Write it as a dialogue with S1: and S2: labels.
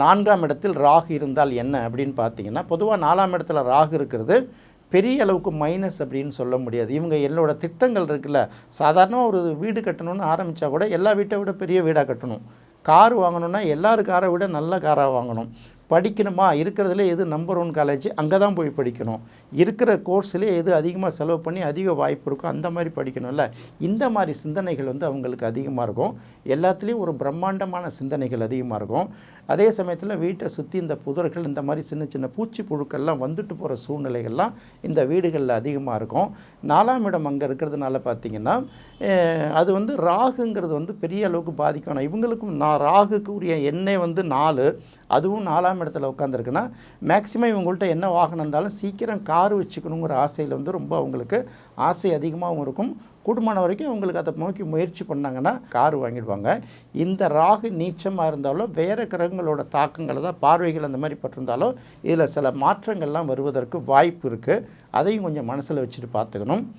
S1: நான்காம் இடத்தில் ராகு இருந்தால் என்ன அப்படின்னு பார்த்தீங்கன்னா பொதுவாக நாலாம் இடத்துல ராகு இருக்கிறது பெரிய அளவுக்கு மைனஸ் அப்படின்னு சொல்ல முடியாது. இவங்க என்னோட திட்டங்கள் இருக்குல்ல சாதாரணமாக ஒரு வீடு கட்டணும்னு ஆரம்பித்தா கூட எல்லா வீட்டை விட பெரிய வீடாக கட்டணும். கார் வாங்கணும்னா எல்லாரும் காரை விட நல்ல காராக வாங்கணும். படிக்கணுமா? இருக்கிறதுல எது நம்பர் ஒன் காலேஜ் அங்கே தான் போய் படிக்கணும். இருக்கிற கோர்ஸ்லேயே எது அதிகமாக செலவு பண்ணி அதிக வாய்ப்பு இருக்கோ அந்த மாதிரி படிக்கணும்ல. இந்த மாதிரி சிந்தனைகள் வந்து அவங்களுக்கு அதிகமாக இருக்கும். எல்லாத்துலேயும் ஒரு பிரம்மாண்டமான சிந்தனைகள் அதிகமாக இருக்கும். அதே சமயத்தில் வீட்டை சுற்றி இந்த புதர்கள் இந்த மாதிரி சின்ன சின்ன பூச்சி புழுக்கள்லாம் வந்துட்டு போகிற சூழ்நிலைகள்லாம் இந்த வீடுகளில் அதிகமாக இருக்கும். நாலாம் இடம் அங்கே இருக்கிறதுனால பார்த்திங்கன்னா அது வந்து ராகுங்கிறது வந்து பெரிய அளவுக்கு பாதிக்கணும் இவங்களுக்கும் நான் ராகுக்கு உரிய எண்ணெய் வந்து நாலு. அதுவும் நாலாம் இடத்துல உட்காந்துருக்குன்னா மேக்ஸிமம் இவங்கள்ட்ட என்ன வாகனம் இருந்தாலும் சீக்கிரம் கார் வச்சுக்கணுங்கிற ஆசையில் வந்து ரொம்ப அவங்களுக்கு ஆசை அதிகமாகவும் இருக்கும். கூடுமான வரைக்கும் அவங்களுக்கு அதை நோக்கி முயற்சி பண்ணாங்கன்னா கார் வாங்கிடுவாங்க. இந்த ராகு நீச்சமாக இருந்தாலும் வேறு கிரகங்களோட தாக்கங்களை தான் பார்வைகள் அந்த மாதிரி பட்டிருந்தாலும் இதில் சில மாற்றங்கள்லாம் வருவதற்கு வாய்ப்பு இருக்குது அதையும் கொஞ்சம் மனசில் வச்சுட்டு பார்த்துக்கணும்.